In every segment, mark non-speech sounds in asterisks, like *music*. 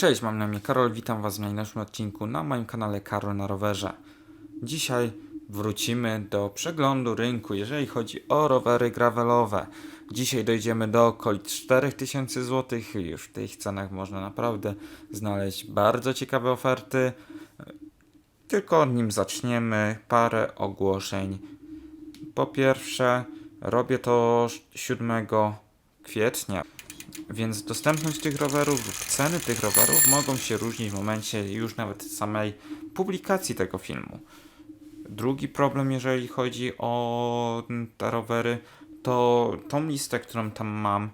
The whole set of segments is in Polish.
Cześć, mam na imię Karol, witam Was w najnowszym odcinku na moim kanale Karol na rowerze. Dzisiaj wrócimy do przeglądu rynku, jeżeli chodzi o rowery gravelowe. Dzisiaj dojdziemy do okolic 4000 zł. Już w tych cenach można naprawdę znaleźć bardzo ciekawe oferty. Tylko nim zaczniemy, parę ogłoszeń. Po pierwsze, robię to 7 kwietnia. Więc dostępność tych rowerów lub ceny tych rowerów mogą się różnić w momencie już nawet samej publikacji tego filmu. Drugi problem, jeżeli chodzi o te rowery, to tą listę, którą tam mam,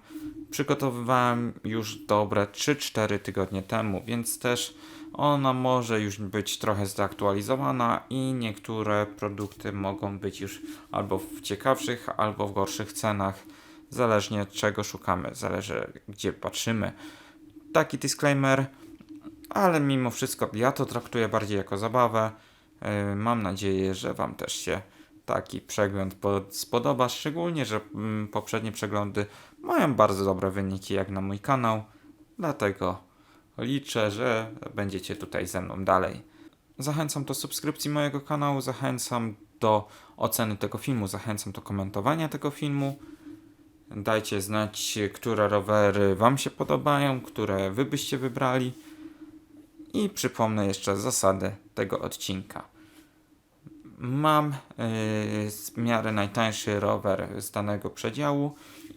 przygotowywałem już dobre 3-4 tygodnie temu, więc też ona może już być trochę zaktualizowana i niektóre produkty mogą być już albo w ciekawszych, albo w gorszych cenach zależnie czego szukamy, zależy gdzie patrzymy. Taki disclaimer, ale mimo wszystko ja to traktuję bardziej jako zabawę. Yy, Mam nadzieję, że Wam też się taki przegląd po- spodoba, szczególnie, że mm, poprzednie przeglądy mają bardzo dobre wyniki jak na mój kanał, dlatego liczę, że będziecie tutaj ze mną dalej. Zachęcam do subskrypcji mojego kanału, zachęcam do oceny tego filmu, zachęcam do komentowania tego filmu. Dajcie znać, które rowery Wam się podobają, które Wy byście wybrali. I przypomnę jeszcze zasady tego odcinka. Mam yy, w miarę najtańszy rower z danego przedziału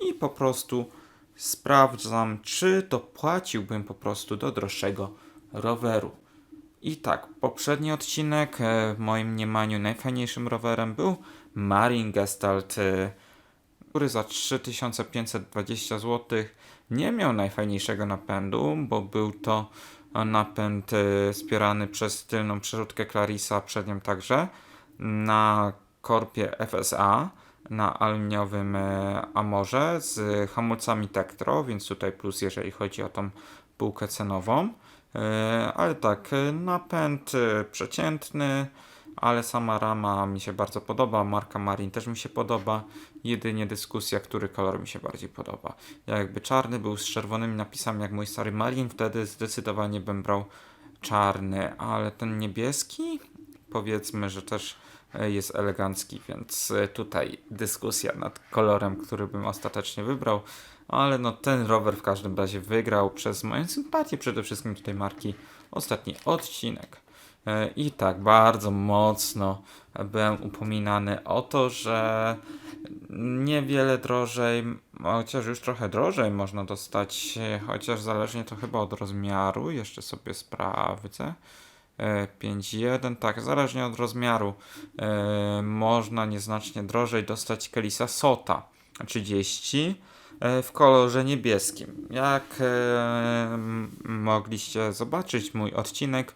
i po prostu sprawdzam, czy dopłaciłbym po prostu do droższego roweru. I tak, poprzedni odcinek e, w moim mniemaniu najfajniejszym rowerem był Marin Gestalt e, który za 3520 zł nie miał najfajniejszego napędu, bo był to napęd e, wspierany przez tylną przerzutkę Clarisa, przednią także, na korpie FSA, na aluminiowym e, Amorze z hamulcami Tektro, więc tutaj plus jeżeli chodzi o tą półkę cenową. E, Ale tak, napęd e, przeciętny, ale sama rama mi się bardzo podoba, marka Marin też mi się podoba. Jedynie dyskusja, który kolor mi się bardziej podoba. Ja jakby czarny był z czerwonymi napisami jak mój stary Marin, wtedy zdecydowanie bym brał czarny, ale ten niebieski powiedzmy, że też e, jest elegancki, więc e, tutaj dyskusja nad kolorem, który bym ostatecznie wybrał, ale no ten rower w każdym razie wygrał przez moją sympatię przede wszystkim tutaj marki ostatni odcinek. E, I tak bardzo mocno byłem upominany o to, że niewiele drożej, chociaż już trochę drożej można dostać, e, chociaż zależnie to chyba od rozmiaru, jeszcze sobie sprawdzę. E, 5.1, tak, zależnie od rozmiaru e, można nieznacznie drożej dostać Kelisa Sota 30 e, w kolorze niebieskim. Jak e, mogliście zobaczyć mój odcinek,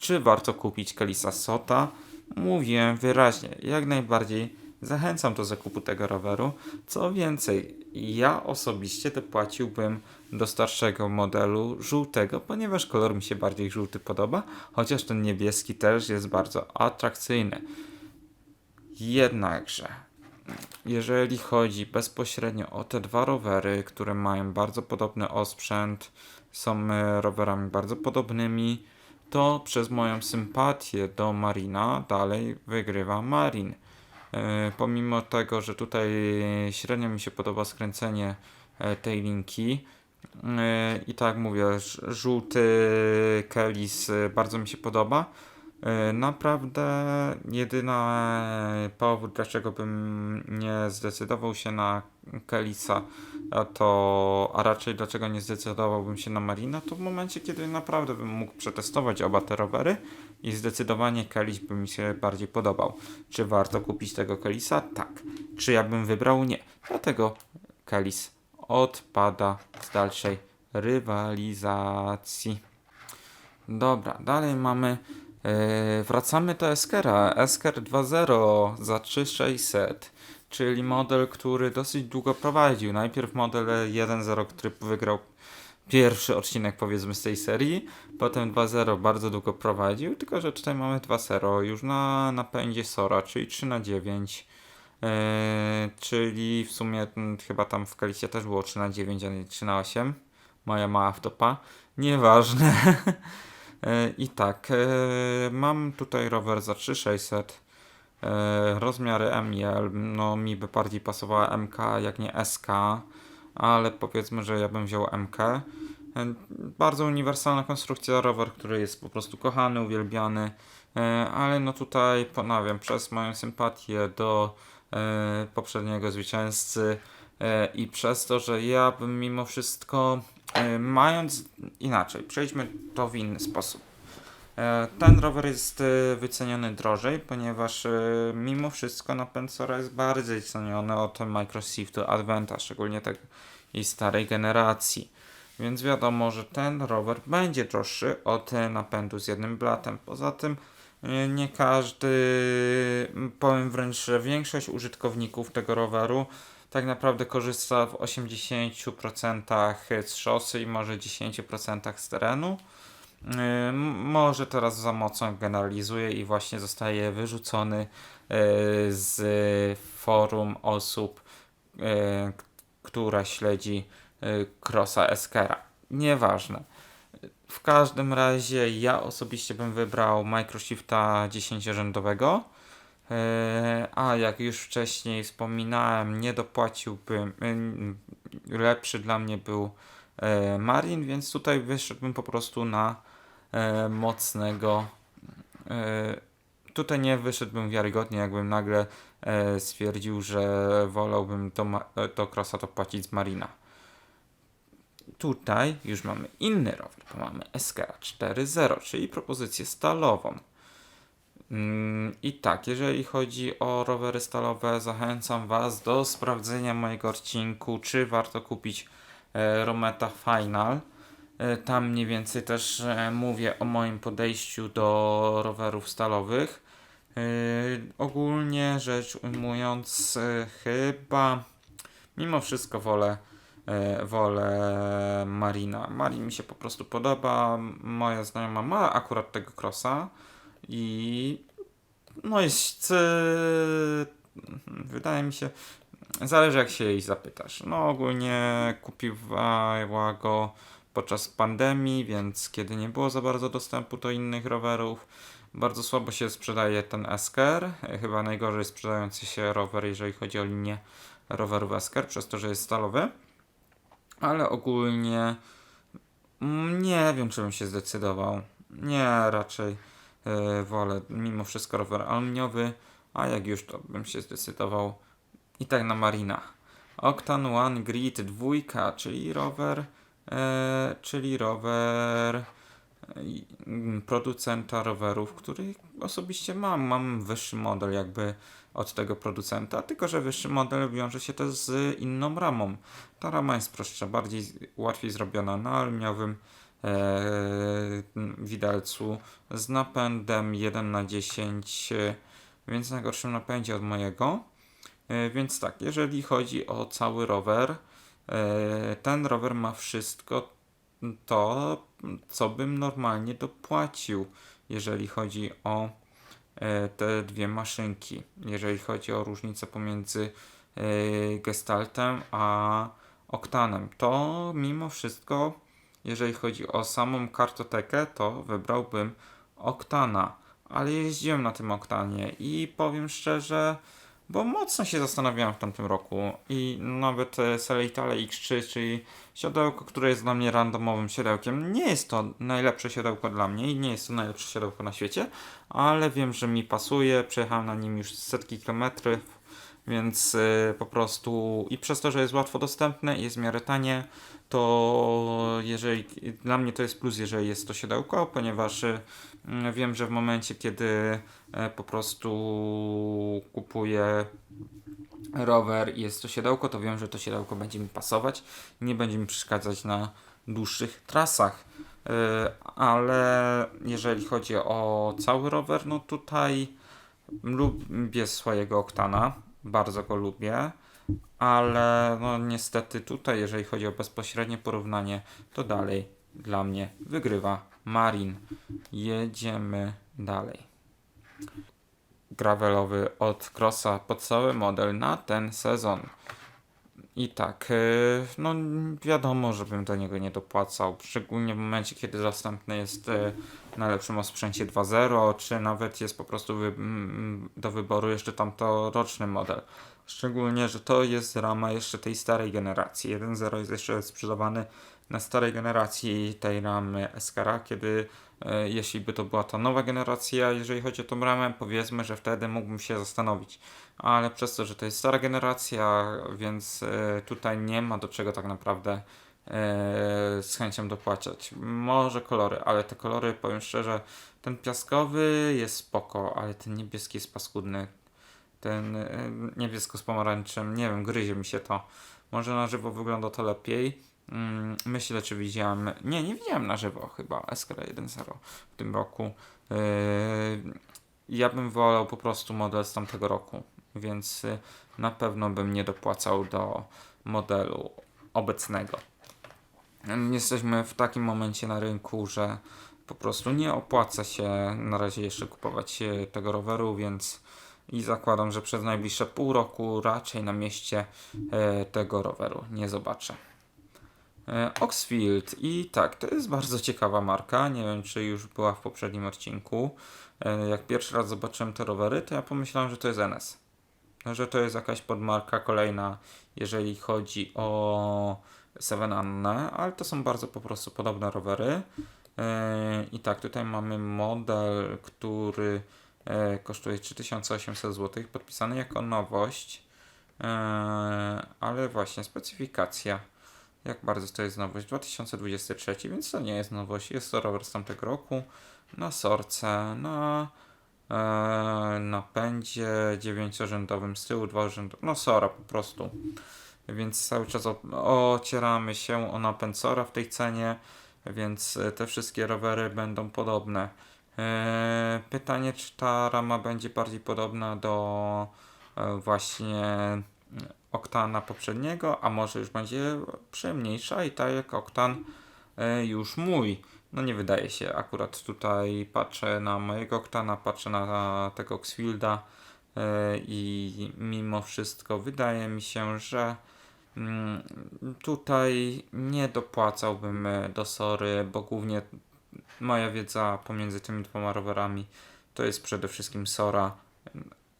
czy warto kupić Kelisa Sota, mówiłem wyraźnie, jak najbardziej zachęcam do zakupu tego roweru. Co więcej, ja osobiście dopłaciłbym do starszego modelu żółtego, ponieważ kolor mi się bardziej żółty podoba, chociaż ten niebieski też jest bardzo atrakcyjny. Jednakże, jeżeli chodzi bezpośrednio o te dwa rowery, które mają bardzo podobny osprzęt, są rowerami bardzo podobnymi, to przez moją sympatię do Marina dalej wygrywa Marin. E, pomimo tego, że tutaj średnio mi się podoba skręcenie e, tej linki, e, i tak mówię, żółty Kelis bardzo mi się podoba. Naprawdę jedyny powód, dlaczego bym nie zdecydował się na Kelisa, to, a raczej dlaczego nie zdecydowałbym się na Marina, to w momencie, kiedy naprawdę bym mógł przetestować oba te rowery i zdecydowanie Kelis by mi się bardziej podobał. Czy warto kupić tego Kelisa? Tak. Czy ja bym wybrał? Nie. Dlatego Kelis odpada z dalszej rywalizacji. Dobra, dalej mamy. Yy, wracamy do Eskera. Esker 2.0 za 3600, czyli model, który dosyć długo prowadził. Najpierw model 1.0, który wygrał pierwszy odcinek powiedzmy z tej serii, potem 2.0 bardzo długo prowadził, tylko że tutaj mamy 2.0 już na napędzie Sora, czyli 3 na 9 yy, czyli w sumie mm, chyba tam w Kalicie też było 3 na 9 a nie 3 na 8 moja mała wtopa. Nieważne. E, *laughs* I tak, e, mam tutaj rower za 3600. E, rozmiary M i L, no mi by bardziej pasowała MK jak nie SK, ale powiedzmy, że ja bym wziął MK. E, Bardzo uniwersalna konstrukcja, rower, który jest po prostu kochany, uwielbiany, e, ale no tutaj ponawiam, przez moją sympatię do poprzedniego zwycięzcy i przez to, że ja bym mimo wszystko, mając inaczej, przejdźmy to w inny sposób. E, Ten rower jest e, wyceniony drożej, ponieważ e, mimo wszystko napęd Sora jest bardziej ceniony od Microsoftu Adventa, szczególnie tej starej generacji. Więc wiadomo, że ten rower będzie droższy od napędu z jednym blatem. Poza tym nie każdy, powiem wręcz, że większość użytkowników tego roweru tak naprawdę korzysta w 80% z szosy i może 10% z terenu. Yy, może teraz za mocno generalizuje i właśnie zostaje wyrzucony yy, z forum osób, yy, która śledzi Crossa Eskera. Nieważne. W każdym razie ja osobiście bym wybrał Microshifta 10-rzędowego. Yy, A jak już wcześniej wspominałem, nie dopłaciłbym. Lepszy dla mnie był Marin, więc tutaj wyszedłbym po prostu na e, mocnego. E, tutaj nie wyszedłbym wiarygodnie, jakbym nagle e, stwierdził, że wolałbym to, e, to Crossa to płacić z Marina. Tutaj już mamy inny rower, bo mamy SKA 4.0, czyli propozycję stalową. Mm, I tak, jeżeli chodzi o rowery stalowe, zachęcam Was do sprawdzenia mojego odcinku, czy warto kupić e, Rometa Final. E, Tam mniej więcej też e, mówię o moim podejściu do rowerów stalowych. E, Ogólnie rzecz ujmując, chyba mimo wszystko wolę, wolę Marina. Marin mi się po prostu podoba. Moja znajoma ma akurat tego crossa i no jest. Wydaje mi się. Zależy jak się jej zapytasz. No ogólnie kupiła go podczas pandemii, więc kiedy nie było za bardzo dostępu do innych rowerów, bardzo słabo się sprzedaje ten Esker. Chyba najgorzej sprzedający się rower, jeżeli chodzi o linię rowerów Esker, przez to, że jest stalowy. Ale ogólnie nie wiem, czy bym się zdecydował. Nie, raczej e, wolę mimo wszystko rower aluminiowy, a jak już to bym się zdecydował i tak na Marina. Octane One Grid 2, czyli rower, czyli rower e, i- mm, producenta rowerów, który osobiście mam. Mam wyższy model jakby od tego producenta, tylko że wyższy model wiąże się też z inną ramą. Ta rama jest prostsza, bardziej łatwiej zrobiona na aluminiowym e, widelcu z napędem 1 na 10 e, więc na gorszym napędzie od mojego. E, Więc tak, jeżeli chodzi o cały rower, ten rower ma wszystko to, co bym normalnie dopłacił, jeżeli chodzi o e, te dwie maszynki. Jeżeli chodzi o różnicę pomiędzy e, Gestaltem a Oktanem, to mimo wszystko, jeżeli chodzi o samą kartotekę, to wybrałbym Oktana. Ale jeździłem na tym Oktanie i powiem szczerze, bo mocno się zastanawiałem w tamtym roku i nawet e, Seleitale X3, czyli siodełko, które jest dla mnie randomowym siodełkiem, nie jest to najlepsze siodełko dla mnie i nie jest to najlepsze siodełko na świecie, ale wiem, że mi pasuje, przejechałem na nim już setki kilometrów, więc e, po prostu i przez to, że jest łatwo dostępne jest w miarę tanie, to jeżeli dla mnie to jest plus, jeżeli jest to siodełko, ponieważ mm, wiem, że w momencie, kiedy e, po prostu kupuję rower i jest to siodełko, to wiem, że to siodełko będzie mi pasować, nie będzie mi przeszkadzać na dłuższych trasach. E, Ale jeżeli chodzi o cały rower, no tutaj lubię swojego Oktana, bardzo go lubię, ale no niestety tutaj, jeżeli chodzi o bezpośrednie porównanie, to dalej dla mnie wygrywa Marin. Jedziemy dalej. Gravelowy od Crossa podstawowy model na ten sezon. I tak, e, no wiadomo, żebym do niego nie dopłacał, szczególnie w momencie, kiedy dostępny jest e, na lepszym osprzęcie 2.0, czy nawet jest po prostu mm, do wyboru jeszcze tamto roczny model. Szczególnie, że to jest rama jeszcze tej starej generacji. 1.0 jest jeszcze sprzedawany na starej generacji tej ramy SKR, kiedy e, jeśli by to była ta nowa generacja, jeżeli chodzi o tą ramę, powiedzmy, że wtedy mógłbym się zastanowić. Ale przez to, że to jest stara generacja, więc e, tutaj nie ma do czego tak naprawdę e, z chęcią dopłacać. Może kolory, ale te kolory, powiem szczerze, ten piaskowy jest spoko, ale ten niebieski jest paskudny. Ten e, niebiesko z pomarańczem, nie wiem, gryzie mi się to. Może na żywo wygląda to lepiej. Mm, Myślę, czy widziałem. Nie, nie widziałem na żywo chyba SKR 1.0 w tym roku. Yy, ja bym wolał po prostu model z tamtego roku, więc y, na pewno bym nie dopłacał do modelu obecnego. Ym, Jesteśmy w takim momencie na rynku, że po prostu nie opłaca się na razie jeszcze kupować tego roweru, więc i zakładam, że przez najbliższe pół roku raczej na mieście e, tego roweru nie zobaczę. E, Oxfield i tak, to jest bardzo ciekawa marka. Nie wiem, czy już była w poprzednim odcinku. E, Jak pierwszy raz zobaczyłem te rowery, to ja pomyślałem, że to jest NS. Że to jest jakaś podmarka kolejna, jeżeli chodzi o Seven Anne, ale to są bardzo po prostu podobne rowery. I tak, tutaj mamy model, który kosztuje 3800 zł, podpisany jako nowość. E, ale właśnie specyfikacja. Jak bardzo to jest nowość? 2023, więc to nie jest nowość. Jest to rower z tamtego roku. Na sorce, na e, napędzie dziewięciorzędowym, z tyłu dwa rzędy. No sora po prostu. Więc cały czas ocieramy się o napęd sora w tej cenie, więc e, te wszystkie rowery będą podobne. E, pytanie, czy ta rama będzie bardziej podobna do e, właśnie Oktana poprzedniego, a może już będzie przyjemniejsza i tak jak Oktan e, już mój. No nie wydaje się, akurat tutaj patrzę na mojego Oktana, patrzę na tego Xfielda i mimo wszystko wydaje mi się, że mm, tutaj nie dopłacałbym do Sory, bo głównie moja wiedza pomiędzy tymi dwoma rowerami to jest przede wszystkim Sora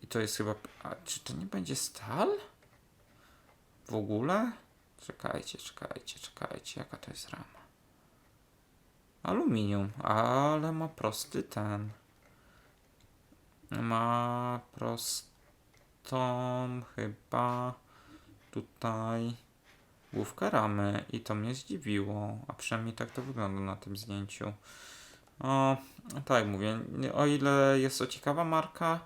i to jest chyba... A czy to nie będzie Stal? W ogóle? Czekajcie, czekajcie, czekajcie, jaka to jest rama? Aluminium, ale ma prosty ten. Ma prostą chyba tutaj główkę ramy i to mnie zdziwiło, a przynajmniej tak to wygląda na tym zdjęciu. O, tak mówię, o ile jest to ciekawa marka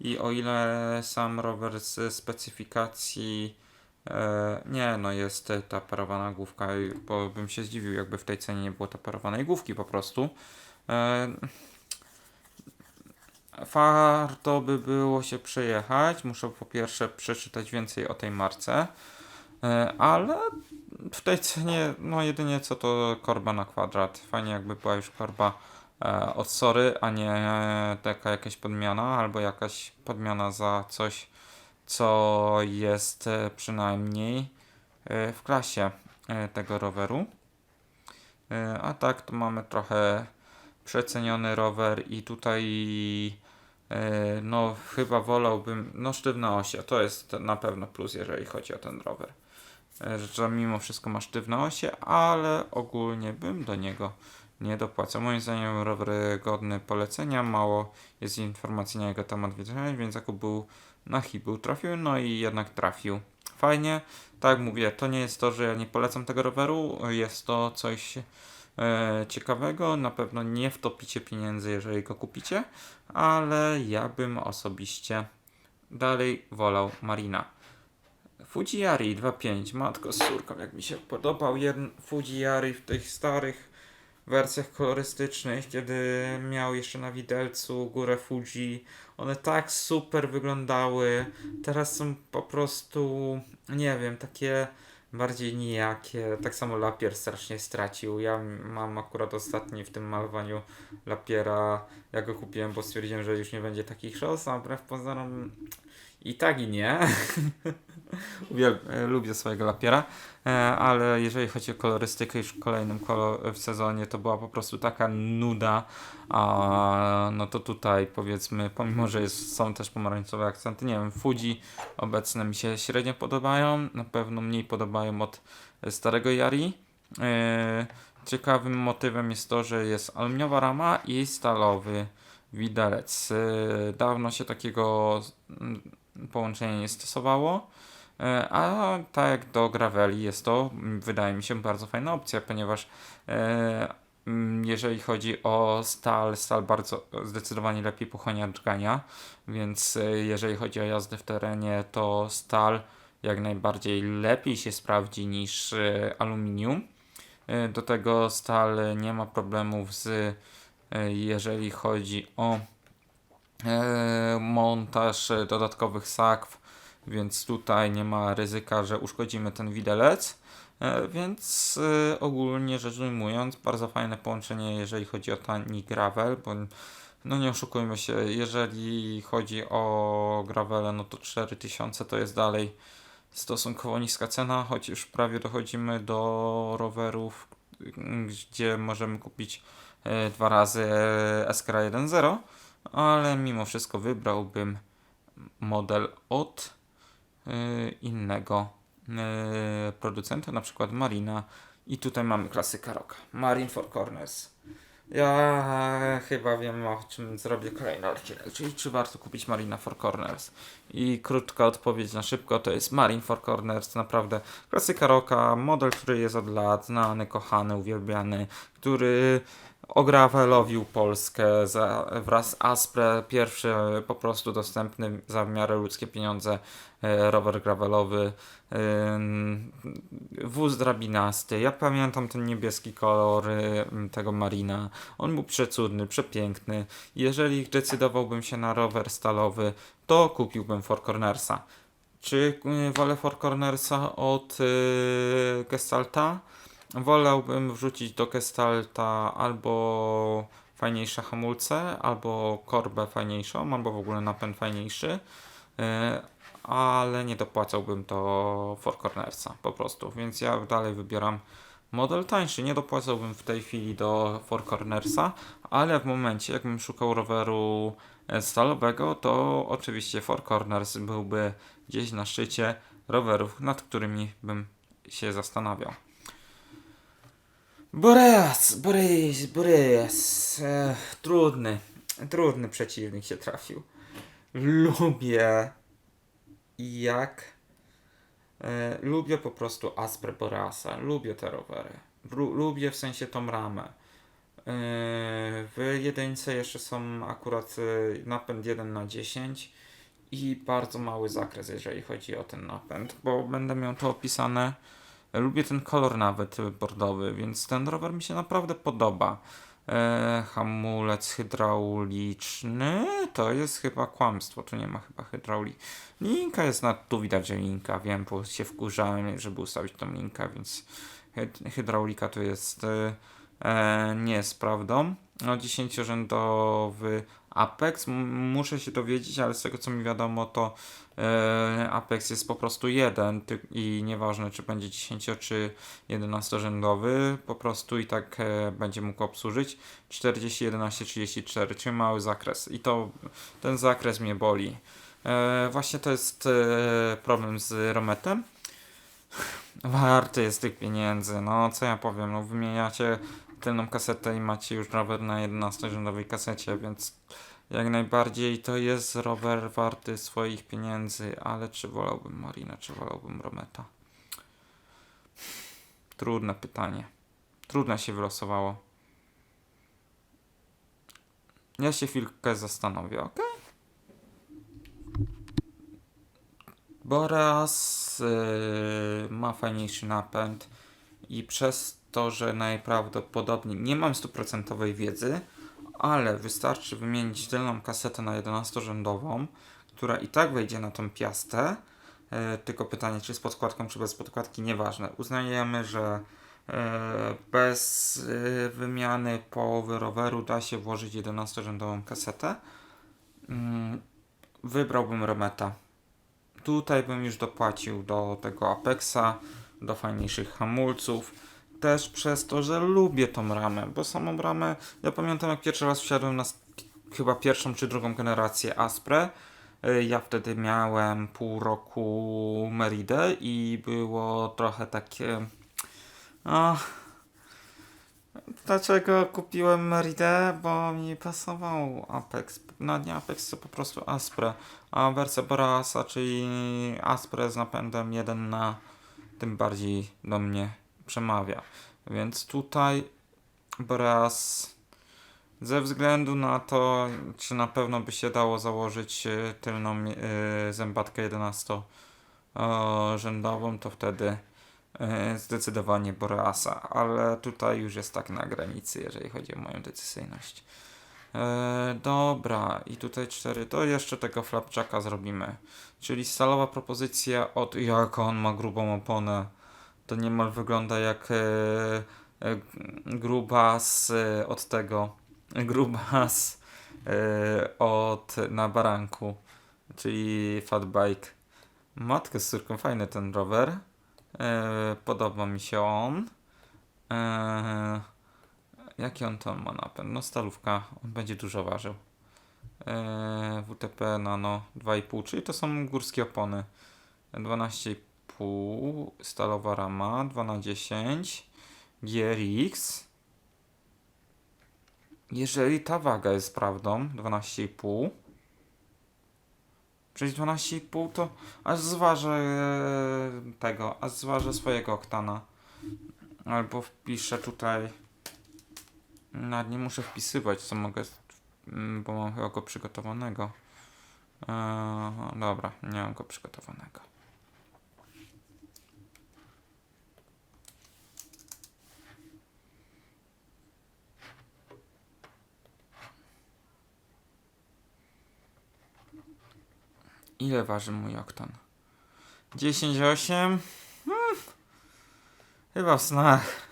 i o ile sam rower z specyfikacji E, nie, no jest ta parowana główka, bo bym się zdziwił, jakby w tej cenie nie było parowanej główki po prostu. E, warto by było się przejechać. Muszę po pierwsze przeczytać więcej o tej marce, ale w tej cenie, no jedynie co to korba na kwadrat. Fajnie jakby była już korba e, od Sory, a nie taka jakaś podmiana, albo jakaś podmiana za coś co jest e, przynajmniej e, w klasie e, tego roweru. E, A tak to mamy trochę przeceniony rower i tutaj e, no chyba wolałbym, no sztywna osia, to jest na pewno plus jeżeli chodzi o ten rower. E, Że mimo wszystko ma sztywne osie, ale ogólnie bym do niego nie dopłacał. Moim zdaniem rower godny polecenia, mało jest informacji na jego temat wiedziałem, więc Jakub był na chybił trafił, no i jednak trafił. Fajnie, tak mówię, to nie jest to, że ja nie polecam tego roweru, jest to coś e, ciekawego, na pewno nie wtopicie pieniędzy, jeżeli go kupicie, ale ja bym osobiście dalej wolał Marina. Fujiari 2.5, matko z córką, jak mi się podobał jeden Fujiari w tych starych wersjach kolorystycznych, kiedy miał jeszcze na widelcu górę Fuji. One tak super wyglądały. Teraz są po prostu, nie wiem, takie bardziej nijakie. Tak samo lapier strasznie stracił. Ja mam akurat ostatni w tym malowaniu lapiera. Ja go kupiłem, bo stwierdziłem, że już nie będzie takich szos, a wbrew pozorom i tak i nie. *laughs* E, lubię swojego lapiera, e, ale jeżeli chodzi o kolorystykę już w kolejnym kolo- w sezonie, to była po prostu taka nuda, a no to tutaj powiedzmy, pomimo, że jest, są też pomarańczowe akcenty, nie wiem, Fuji obecne mi się średnio podobają, na pewno mniej podobają od e, starego Yari. E, Ciekawym motywem jest to, że jest aluminiowa rama i stalowy widelec. E, Dawno się takiego połączenia nie stosowało. E, A tak jak do Graveli jest to, wydaje mi się, bardzo fajna opcja, ponieważ e, jeżeli chodzi o stal, stal bardzo zdecydowanie lepiej pochłania drgania, więc e, jeżeli chodzi o jazdę w terenie, to stal jak najbardziej lepiej się sprawdzi niż aluminium. Do tego stal nie ma problemów z, jeżeli chodzi o montaż e, dodatkowych sakw, więc tutaj nie ma ryzyka, że uszkodzimy ten widelec. E, Więc e, ogólnie rzecz ujmując, bardzo fajne połączenie, jeżeli chodzi o tani gravel, bo no nie oszukujmy się, jeżeli chodzi o gravele, no to 4000 to jest dalej stosunkowo niska cena, choć już prawie dochodzimy do rowerów, gdzie możemy kupić e, dwa razy e, Skra 1.0, ale mimo wszystko wybrałbym model od e, innego e, producenta, na przykład Marina. I tutaj mamy klasyka Rocka. Marine Four Corners. Ja chyba wiem o czym zrobię kolejny odcinek, czyli czy warto kupić Marina Four Corners. I krótka odpowiedź na szybko to jest Marine Four Corners, naprawdę klasyka Rocka, model, który jest od lat znany, kochany, uwielbiany, który ograwelowił Polskę za, wraz z Aspre, pierwszy e, po prostu dostępny za w miarę ludzkie pieniądze e, rower gravelowy, ym, wóz drabinasty. Ja pamiętam ten niebieski kolor y, tego Marina. On był przecudny, przepiękny. Jeżeli decydowałbym się na rower stalowy, to kupiłbym Four Cornersa. Czy wolę Four Cornersa od Gestalta? Wolałbym wrzucić do Gestalta albo fajniejsze hamulce, albo korbę fajniejszą, albo w ogóle napęd fajniejszy, y, ale nie dopłacałbym do Four Cornersa po prostu, więc ja dalej wybieram model tańszy. Nie dopłacałbym w tej chwili do Four Cornersa, ale w momencie jakbym szukał roweru e, stalowego, to oczywiście Four Corners byłby gdzieś na szczycie rowerów, nad którymi bym się zastanawiał. Boreas, Boreas, Boreas. Ech, trudny, trudny przeciwnik się trafił. Lubię jak e, lubię po prostu Aspre Boreasa, lubię te rowery. Lu, lubię w sensie tą ramę. E, w jedynce jeszcze są akurat e, napęd 1 na 10 i bardzo mały zakres, jeżeli chodzi o ten napęd, bo będę miał to opisane. Lubię ten kolor nawet bordowy, więc ten rower mi się naprawdę podoba. E, hamulec hydrauliczny to jest chyba kłamstwo, tu nie ma chyba hydrauliki. Linka jest na, tu widać, linka, wiem, bo się wkurzałem, żeby ustawić tą linkę, więc hyd- hydraulika tu jest e, e, nie jest prawdą. No, 10-rzędowy Apex, muszę się dowiedzieć, ale z tego co mi wiadomo, to e, Apex jest po prostu jeden i nieważne czy będzie 10 czy 11-rzędowy, po prostu i tak e, będzie mógł obsłużyć 40, 11, 34, czyli mały zakres i to ten zakres mnie boli. E, właśnie to jest problem z Rometem. *sighs* Warty jest tych pieniędzy, no co ja powiem, no wymieniacie tylną kasetę i macie już rower na 11-rzędowej kasecie, więc jak najbardziej to jest rower warty swoich pieniędzy, ale czy wolałbym Marina, czy wolałbym Rometa? Trudne pytanie. Trudne się wylosowało. Ja się chwilkę zastanowię, ok? Boreas yy, ma fajniejszy napęd i przez to, że najprawdopodobniej nie mam stuprocentowej wiedzy, ale wystarczy wymienić tylną kasetę na 11-rzędową, która i tak wejdzie na tą piastę. E, tylko pytanie, czy z podkładką, czy bez podkładki, nieważne. Uznajemy, że e, bez e, wymiany połowy roweru da się włożyć 11-rzędową kasetę. Mm, wybrałbym Rometa. Tutaj bym już dopłacił do tego Apexa, do fajniejszych hamulców. Też przez to, że lubię tą ramę, bo samą ramę, ja pamiętam jak pierwszy raz wsiadłem na chyba pierwszą czy drugą generację Aspre. Y, Ja wtedy miałem pół roku Meridę i było trochę takie... O, dlaczego kupiłem Meridę? Bo mi pasował Apex. Na nie Apex to po prostu Aspre. A wersja Borasa, czyli Aspre z napędem 1 na tym bardziej do mnie przemawia. Więc tutaj Boreas ze względu na to, czy na pewno by się dało założyć e, tylną e, zębatkę 11 e, rzędową, to wtedy e, zdecydowanie Boreasa, ale tutaj już jest tak na granicy, jeżeli chodzi o moją decyzyjność. Dobra, i tutaj cztery, to jeszcze tego flapjacka zrobimy. Czyli stalowa propozycja od, jak on ma grubą oponę, to niemal wygląda jak e, e, grubas e, od tego, *laughs* grubas od na baranku, czyli fatbike. Matkę z córką, fajny ten rower. Podoba mi się on. Jaki on tam ma napęd? No stalówka, on będzie dużo ważył. WTP Nano 2,5, czyli to są górskie opony. 12,5 stalowa rama, 2 na 10 GRX. Jeżeli ta waga jest prawdą, 12,5 Czyli 12,5 to aż zważę e, tego, aż zważę swojego oktana. Albo wpiszę tutaj. Nawet nie muszę wpisywać, co mogę, mm, bo mam chyba go przygotowanego. Eee, dobra, nie mam go przygotowanego. Ile waży mój oktan? 10,8? Hmm. Chyba w snach.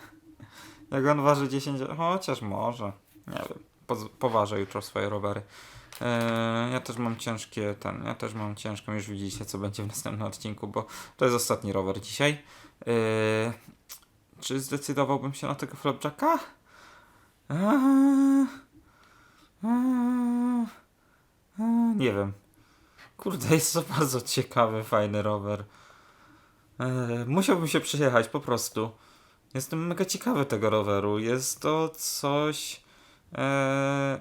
Jak on waży 10, chociaż może. Nie wiem. Poz- poważę jutro swoje rowery. Eee, ja też mam ciężkie ten, ja też mam ciężką, już widzicie co będzie w następnym odcinku, bo to jest ostatni rower dzisiaj. Eee, czy zdecydowałbym się na tego flapjacka? Eee, eee, eee, nie wiem. Kurde, jest to bardzo ciekawy, fajny rower. Eee, musiałbym się przejechać po prostu. Jestem mega ciekawy tego roweru. Jest to coś, eee,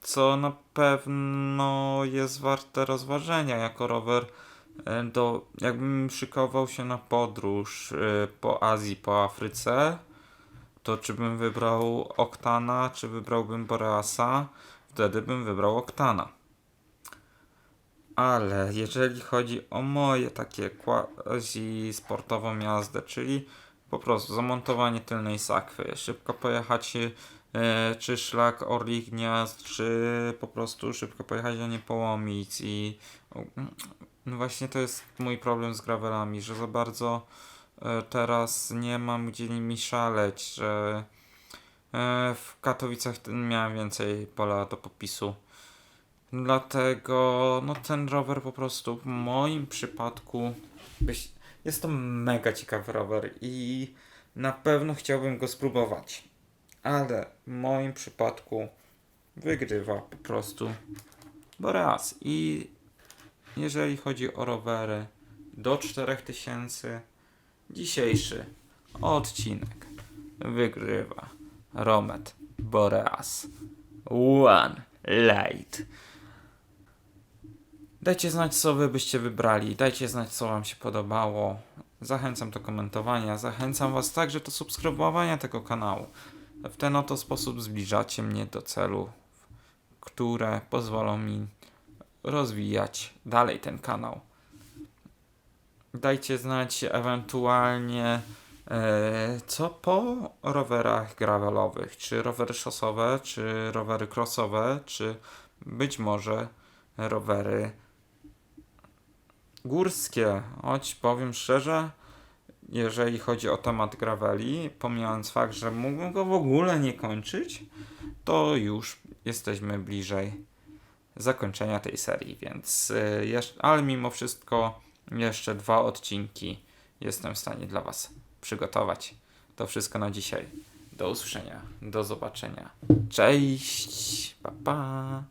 co na pewno jest warte rozważenia jako rower. e, Do, jakbym szykował się na podróż e, po Azji, po Afryce, to czy bym wybrał Oktana, czy wybrałbym Boreasa? Wtedy bym wybrał Oktana. Ale jeżeli chodzi o moje takie quasi sportową jazdę, czyli po prostu zamontowanie tylnej sakwy, szybko pojechać e, czy szlak Orlich Gniazd, czy po prostu szybko pojechać do Niepołomic i o, mm, no właśnie to jest mój problem z gravelami, że za bardzo e, teraz nie mam gdzie nimi szaleć, że e, w Katowicach miałem więcej pola do popisu. Dlatego no ten rower po prostu w moim przypadku jest to mega ciekawy rower i na pewno chciałbym go spróbować. Ale w moim przypadku wygrywa po prostu Boreas. I jeżeli chodzi o rowery do 4000, dzisiejszy odcinek wygrywa Romet Boreas One Light. Dajcie znać, co wy byście wybrali. Dajcie znać, co wam się podobało. Zachęcam do komentowania. Zachęcam was także do subskrybowania tego kanału. W ten oto sposób zbliżacie mnie do celów, które pozwolą mi rozwijać dalej ten kanał. Dajcie znać ewentualnie e, co po rowerach gravelowych, czy rowery szosowe, czy rowery crossowe, czy być może rowery górskie. Choć powiem szczerze, jeżeli chodzi o temat graveli, pomijając fakt, że mógłbym go w ogóle nie kończyć, to już jesteśmy bliżej zakończenia tej serii, więc y, jeszcze, ale mimo wszystko jeszcze dwa odcinki jestem w stanie dla Was przygotować. To wszystko na dzisiaj. Do usłyszenia, do zobaczenia. Cześć, pa pa.